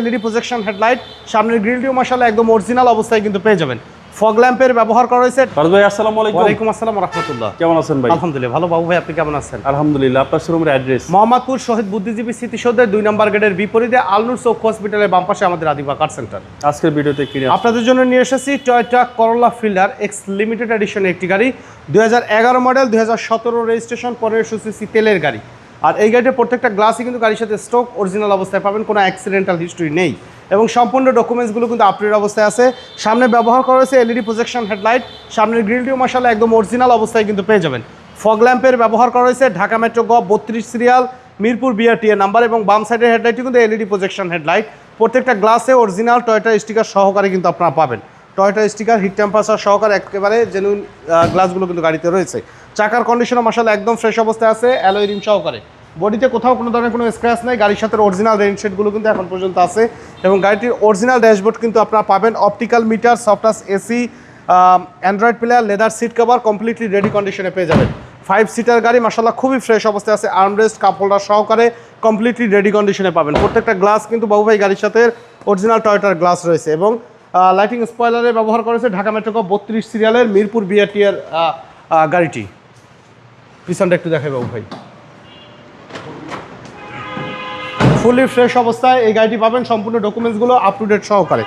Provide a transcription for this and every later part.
LED projection headlight সামনের গ্রিলটিও মাসালে একদম original অবস্থায় কিন্তু পেয়ে যাবেন। ফগ ল্যাম্পের ব্যবহার করা হয়েছে। ফারুক ভাই আসসালামু আলাইকুম। ওয়ালাইকুম আসসালাম রহমতুল্লাহ। কেমন আছেন ভাই? আলহামদুলিল্লাহ ভালো। বাবু ভাই আপনি কেমন আছেন? আলহামদুলিল্লাহ আপনার শোরুমের অ্যাড্রেস মোহাম্মদপুর শহীদ বুদ্ধিজীবী স্মৃতিসৌধের দুই নম্বর গেটের বিপরীতে আলনুর চৌক হসপিটালের বাম পাশে আমাদের আদিবা কার সেন্টার আজকের ভিডিওতে কিনে আপনাদের জন্য নিয়ে এসেছি Toyota Corolla Fielder X limited এডিশনের একটি গাড়ি। দুই হাজার এগারো মডেল দুই হাজার সতেরো রেজিস্ট্রেশন পনেরোশো সিসি তেলের গাড়ি। আর এই গাড়ির প্রত্যেকটা গ্লাসই কিন্তু গাড়ির সাথে স্টক অরিজিনাল অবস্থায় পাবেন, কোনো অ্যাক্সিডেন্টাল হিস্ট্রি নেই। এবং সম্পূর্ণ ডকুমেন্টসগুলো কিন্তু আপডেট অবস্থায় আছে। সামনে ব্যবহার করা হয়েছে এলইডি প্রজেকশন হেডলাইট সামনের গ্রিলটিও মশালা একদম অরিজিনাল অবস্থায় কিন্তু পেয়ে যাবেন। ফগ ল্যাম্পের ব্যবহার করা হয়েছে ঢাকা মেট্রো গ বত্রিশ সিরিয়াল মিরপুর বিআরটি এর নাম্বার এবং বাম সাইডের হেডলাইটটি কিন্তু এলইডি প্রজেকশন হেডলাইট প্রত্যেকটা গ্লাসে অরিজিনাল টয়টা স্টিকার সহকারে কিন্তু আপনারা পাবেন। টয়টা স্টিকার হিট টেম্পারেচার সহকারে একেবারে জেনুইন গ্লাসগুলো কিন্তু গাড়িতে রয়েছে। চাকার কন্ডিশনও মশালা একদম ফ্রেশ অবস্থায় আছে অ্যালোয় রিম সহকারে। বডিতে কোথাও কোনো ধরনের কোনো স্ক্র্যাচ নাই গাড়ির সাথে অরিজিনাল রেন শেডগুলো কিন্তু এখন পর্যন্ত আছে এবং গাড়িটির অরিজিনাল ড্যাশবোর্ড কিন্তু আপনারা পাবেন optical meter সফটাস AC android player leather seat cover completely ready কন্ডিশনে পেয়ে যাবেন। ফাইভ সিটার গাড়ি মাসাল্লাহ খুবই ফ্রেশ অবস্থায় আছে আর্মরেস্ট কাপ সহকারে কমপ্লিটলি রেডি কন্ডিশনে পাবেন। প্রত্যেকটা গ্লাস কিন্তু বাবুভাই গাড়ির সাথে অরিজিনাল টয়টার গ্লাস রয়েছে এবং লাইটিং স্পয়লারে ব্যবহার করেছে ঢাকা মেট্রো বত্রিশ সিরিয়ালের মিরপুর বিআরটি এর আহ, আহ, গাড়িটি। পিছনটা একটু দেখাই বাবু ভাই। ফুলি ফ্রেশ অবস্থায় এই গাড়িটি পাবেন। সম্পূর্ণ ডকুমেন্টসগুলো আপ টু ডেট সহকারে।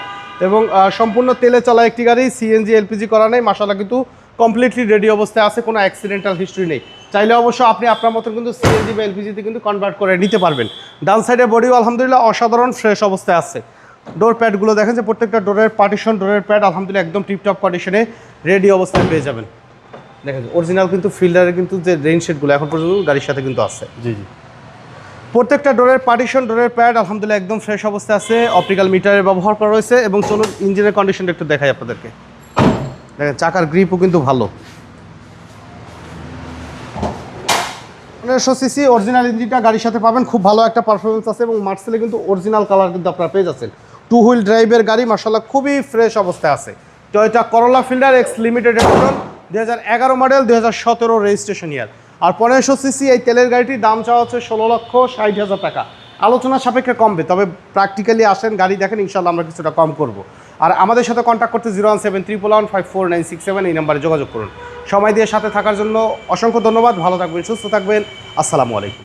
এবং সম্পূর্ণ তেলে চলা একটি গাড়ি সিএনজি এলপিজি করা নেই। মাসালা কিন্তু কমপ্লিটলি রেডি অবস্থায় আছে, কোনো অ্যাক্সিডেন্টাল হিস্ট্রি নেই। চাইলে অবশ্য আপনি আপনার মতন কিন্তু সিএনজি বা এলপিজিতে কিন্তু কনভার্ট করে নিতে পারবেন। ডান সাইডে বডিও আলহামদুলিল্লাহ অসাধারণ ফ্রেশ অবস্থায় আছে। ডোর প্যাডগুলো দেখেন যে প্রত্যেকটা ডোরের পার্টিশন ডোরের প্যাড আলহামদুলিল্লাহ একদম টিপটপ কন্ডিশনে রেডি অবস্থায় পেয়ে যাবেন। দেখেন অরিজিনাল কিন্তু ফিল্ডারের কিন্তু যে রেইন শেডগুলো এখন পর্যন্ত গাড়ির সাথে কিন্তু আছে। জি জি। প্রত্যেকটা ডোরের পার্টিশন ডোরের প্যাড আলহামদুলিল্লাহ একদম ফ্রেশ অবস্থায় আছে। অপটিক্যাল মিটারের ব্যবহার করা রয়েছে এবং চলুন ইঞ্জিনের কন্ডিশনটা একটু দেখাই আপনাদেরকে। দেখেন, চাকার গ্রিপও কিন্তু ভালো। পনেরোশো সিসি অরিজিনাল ইঞ্জিনটা গাড়ির সাথে পাবেন, খুব ভালো একটা পারফরমেন্স আছে এবং মার্সেলে কিন্তু অরিজিনাল কালার কিন্তু আপনারা পেয়ে যাচ্ছেন। টু হুইল ড্রাইভের গাড়ি মার্শাল্লাহ খুবই ফ্রেশ অবস্থায় আছে। Toyota Corolla Fielder X limited edition দু হাজার এগারো মডেল দু হাজার সতেরো রেজিস্ট্রেশন ইয়ার আর পনেরোশো সিসি, এই তেলের গাড়িটির দাম চাওয়া হচ্ছে ষোলো লক্ষ ষাট হাজার টাকা। আলোচনা সাপেক্ষে কমবে, তবে প্র্যাকটিক্যালি আসেন, গাড়ি দেখেন ইনশাল্লাহ আমরা কিছুটা কম করব। আর আমাদের সাথে কন্ট্যাক্ট করতে zero one seven triple one five four nine six seven এই নাম্বারে যোগাযোগ করুন। সময় দিয়ে সাথে থাকার জন্য অসংখ্য ধন্যবাদ, ভালো থাকবেন, সুস্থ থাকবেন, আসসালামু আলাইকুম।